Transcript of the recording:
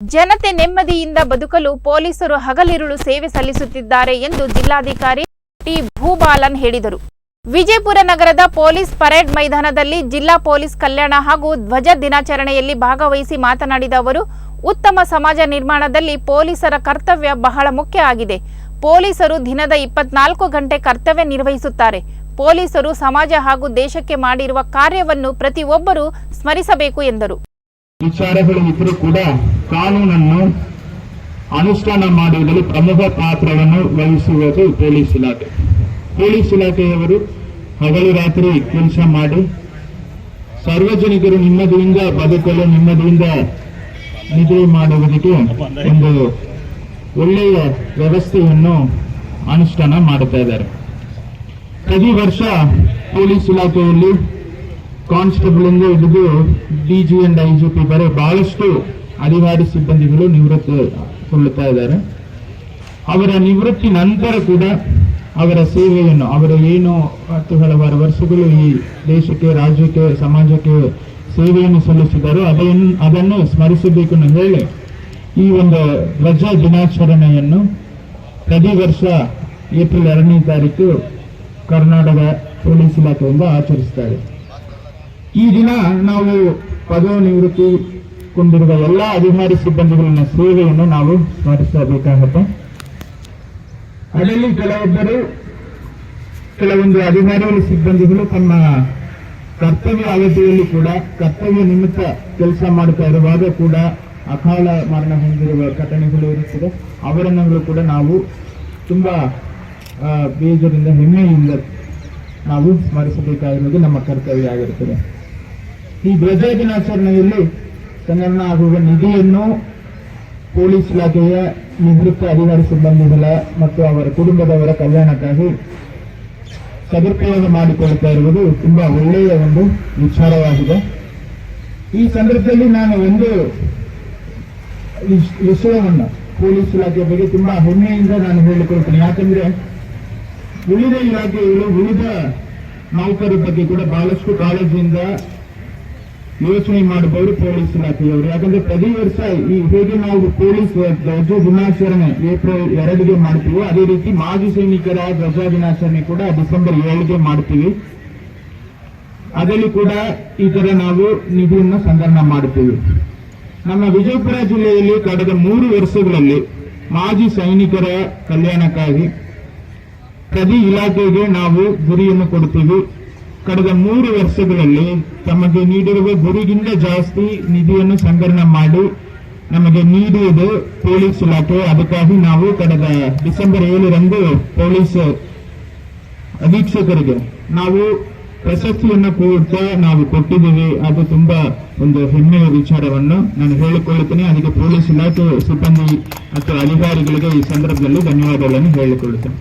ಜನತೆ ನೆಮ್ಮದಿಯಿಂದ ಬದುಕಲು ಪೊಲೀಸರು ಹಗಲಿರುಳು ಸೇವೆ ಸಲ್ಲಿಸುತ್ತಿದ್ದಾರೆ ಎಂದು ಜಿಲ್ಲಾಧಿಕಾರಿ ಟಿ ಭೂಬಾಲನ್ ಹೇಳಿದರು. ವಿಜಯಪುರ ನಗರದ ಪೊಲೀಸ್ ಪರೇಡ್ ಮೈದಾನದಲ್ಲಿ ಜಿಲ್ಲಾ ಪೊಲೀಸ್ ಕಲ್ಯಾಣ ಹಾಗೂ ಧ್ವಜ ದಿನಾಚರಣೆಯಲ್ಲಿ ಭಾಗವಹಿಸಿ ಮಾತನಾಡಿದ ಅವರು, ಉತ್ತಮ ಸಮಾಜ ನಿರ್ಮಾಣದಲ್ಲಿ ಪೊಲೀಸರ ಕರ್ತವ್ಯ ಬಹಳ ಮುಖ್ಯ ಆಗಿದೆ. ಪೊಲೀಸರು ದಿನದ ಇಪ್ಪತ್ನಾಲ್ಕು ಗಂಟೆ ಕರ್ತವ್ಯ ನಿರ್ವಹಿಸುತ್ತಾರೆ. ಪೊಲೀಸರು ಸಮಾಜ ಹಾಗೂ ದೇಶಕ್ಕೆ ಮಾಡಿರುವ ಕಾರ್ಯವನ್ನು ಪ್ರತಿಯೊಬ್ಬರು ಸ್ಮರಿಸಬೇಕು ಎಂದರು. ವಿಚಾರಗಳು ಇದ್ರೂ ಕೂಡ ಕಾನೂನನ್ನು ಅನುಷ್ಠಾನ ಮಾಡುವುದರಲ್ಲಿ ಪ್ರಮುಖ ಪಾತ್ರವನ್ನು ವಹಿಸುವುದು ಪೊಲೀಸ್ ಇಲಾಖೆ. ಪೊಲೀಸ್ ಇಲಾಖೆಯವರು ಹಗಲು ರಾತ್ರಿ ಕೆಲಸ ಮಾಡಿ ಸಾರ್ವಜನಿಕರು ನಿಮ್ಮದಿಯಿಂದ ಬದುಕಲು ನಿಮ್ಮದಿಯಿಂದ ನಿದ್ರೆ ಮಾಡುವುದಕ್ಕೆ ಒಂದು ಒಳ್ಳೆಯ ವ್ಯವಸ್ಥೆಯನ್ನು ಅನುಷ್ಠಾನ ಮಾಡುತ್ತಾ ಇದ್ದಾರೆ. ಪ್ರತಿ ವರ್ಷ ಪೊಲೀಸ್ ಇಲಾಖೆಯಲ್ಲಿ ಕಾನ್ಸ್ಟೇಬಲ್ ಇಂದ ಹಿಡಿದು ಡಿಜಿ ಅಂಡ್ ಐಜಿಪಿ ಬರೆ ಬಹಳಷ್ಟು ಅಧಿಕಾರಿ ಸಿಬ್ಬಂದಿಗಳು ನಿವೃತ್ತಿಗೊಳ್ಳುತ್ತಾ ಇದ್ದಾರೆ. ಅವರ ನಿವೃತ್ತಿ ನಂತರ ಕೂಡ ಅವರ ಸೇವೆಯನ್ನು, ಅವರ ಏನು ಹತ್ತು ಹಲವಾರು ವರ್ಷಗಳು ಈ ದೇಶಕ್ಕೆ, ರಾಜ್ಯಕ್ಕೆ, ಸಮಾಜಕ್ಕೆ ಸೇವೆಯನ್ನು ಸಲ್ಲಿಸಿದರು. ಅದನ್ನು ಅದನ್ನು ಸ್ಮರಿಸಬೇಕು ಎಂದು ಹೇಳಿ ಈ ಒಂದು ಧ್ವಜ ದಿನಾಚರಣೆಯನ್ನು ಪ್ರತಿ ವರ್ಷ ಏಪ್ರಿಲ್ ಎರಡನೇ ತಾರೀಕು ಕರ್ನಾಟಕ ಪೊಲೀಸ್ ಇಲಾಖೆಯಿಂದ ಆಚರಿಸ್ತಾರೆ. ಈ ದಿನ ನಾವು ಪದವಿ ನಿವೃತ್ತಿಗೊಂಡಿರುವ ಎಲ್ಲ ಅಧಿಕಾರಿ ಸಿಬ್ಬಂದಿಗಳನ್ನ ಸೇವೆಯನ್ನು ನಾವು ಸ್ಮರಿಸಬೇಕಾಗುತ್ತೆ. ಅದರಲ್ಲಿ ಕೆಲವೊಬ್ಬರು, ಕೆಲವೊಂದು ಅಧಿಕಾರಿಗಳ ಸಿಬ್ಬಂದಿಗಳು ತಮ್ಮ ಕರ್ತವ್ಯ ಅವಧಿಯಲ್ಲಿ ಕೂಡ, ಕರ್ತವ್ಯ ನಿಮಿತ್ತ ಕೆಲಸ ಮಾಡುತ್ತಾ ಇರುವಾಗ ಕೂಡ ಅಕಾಲ ಮರಣ ಹೊಂದಿರುವ ಘಟನೆಗಳು ಇರುತ್ತದೆ. ಅವರನ್ನು ಕೂಡ ನಾವು ತುಂಬಾ ಬೇಜಾರಿಂದ ಹೆಮ್ಮೆಯಿಂದ ನಾವು ಸ್ಮರಿಸಬೇಕಾಗಿರುವುದು ನಮ್ಮ ಕರ್ತವ್ಯ ಆಗಿರುತ್ತದೆ. ಈ ಧ್ವಜ ದಿನಾಚರಣೆಯಲ್ಲಿ ಸಂಗ್ರಹಣ ಆಗುವ ನಿಧಿಯನ್ನು ಪೊಲೀಸ್ ಇಲಾಖೆಯ ನಿವೃತ್ತ ಅಧಿಕಾರಿ ಸಿಬ್ಬಂದಿಗಳ ಮತ್ತು ಅವರ ಕುಟುಂಬದವರ ಕಲ್ಯಾಣಕ್ಕಾಗಿ ಸದುಪಯೋಗ ಮಾಡಿಕೊಳ್ಳುತ್ತಾ ಇರುವುದು ತುಂಬಾ ಒಳ್ಳೆಯ ಒಂದು ವಿಚಾರವಾಗಿದೆ. ಈ ಸಂದರ್ಭದಲ್ಲಿ ನಾನು ಒಂದು ವಿಷ್- ವಿಷಯವನ್ನು ಪೊಲೀಸ್ ಇಲಾಖೆಯ ಬಗ್ಗೆ ತುಂಬಾ ಹೆಮ್ಮೆಯಿಂದ ನಾನು ಹೇಳಿಕೊಳ್ತೇನೆ. ಯಾಕಂದ್ರೆ ಉಳಿದ ಇಲಾಖೆಗಳು, ಉಳಿದ ನೌಕರ ಬಗ್ಗೆ ಕೂಡ ಬಹಳಷ್ಟು ಕಾಳಜಿಯಿಂದ ಯೋಚನೆ ಮಾಡಬಹುದು ಪೊಲೀಸ್ ಇಲಾಖೆಯವರು. ಯಾಕಂದ್ರೆ ಪ್ರತಿ ವರ್ಷ ಈ ಹೇಗೆ ನಾವು ಪೊಲೀಸ್ ಧ್ವಜ ದಿನಾಚರಣೆ ಏಪ್ರಿಲ್ ಎರಡಿಗೆ ಮಾಡ್ತೀವೋ, ಅದೇ ರೀತಿ ಮಾಜಿ ಸೈನಿಕರ ಧ್ವಜ ದಿನಾಚರಣೆ ಕೂಡ ಡಿಸೆಂಬರ್ ಏಳಿಗೆ ಮಾಡ್ತೀವಿ. ಅದರಲ್ಲಿ ಕೂಡ ಈ ತರ ನಾವು ನಿಧಿಯನ್ನು ಸಂಗ್ರಹ ಮಾಡುತ್ತೀವಿ ನಮ್ಮ ವಿಜಯಪುರ ಜಿಲ್ಲೆಯಲ್ಲಿ ಕಳೆದ ಮೂರು ವರ್ಷಗಳಲ್ಲಿ ಮಾಜಿ ಸೈನಿಕರ ಕಲ್ಯಾಣಕ್ಕಾಗಿ ಪ್ರತಿ ಇಲಾಖೆಗೆ ನಾವು ಗುರಿಯನ್ನು ಕೊಡ್ತೀವಿ. ಕಳೆದ ಮೂರು ವರ್ಷಗಳಲ್ಲಿ ತಮಗೆ ನೀಡಿರುವ ಗುರಿಗಿಂತ ಜಾಸ್ತಿ ನಿಧಿಯನ್ನು ಸಂಗ್ರಹಣೆ ಮಾಡಿ ನಮಗೆ ನೀಡುವುದು ಪೊಲೀಸ್ ಇಲಾಖೆ. ಅದಕ್ಕಾಗಿ ನಾವು ಕಳೆದ ಡಿಸೆಂಬರ್ ಏಳರಂದು ಪೊಲೀಸ್ ಅಧೀಕ್ಷಕರಿಗೆ ನಾವು ಪ್ರಶಸ್ತಿಯನ್ನು ಕೂಡ ನಾವು ಕೊಟ್ಟಿದ್ದೀವಿ. ಅದು ತುಂಬಾ ಒಂದು ಹೆಮ್ಮೆಯ ವಿಚಾರವನ್ನು ನಾನು ಹೇಳಿಕೊಳ್ಳುತ್ತೇನೆ. ಅದಕ್ಕೆ ಪೊಲೀಸ್ ಇಲಾಖೆ ಸಿಬ್ಬಂದಿ ಮತ್ತು ಅಧಿಕಾರಿಗಳಿಗೆ ಈ ಸಂದರ್ಭದಲ್ಲಿ ಧನ್ಯವಾದಗಳನ್ನು ಹೇಳಿಕೊಳ್ಳುತ್ತೇನೆ.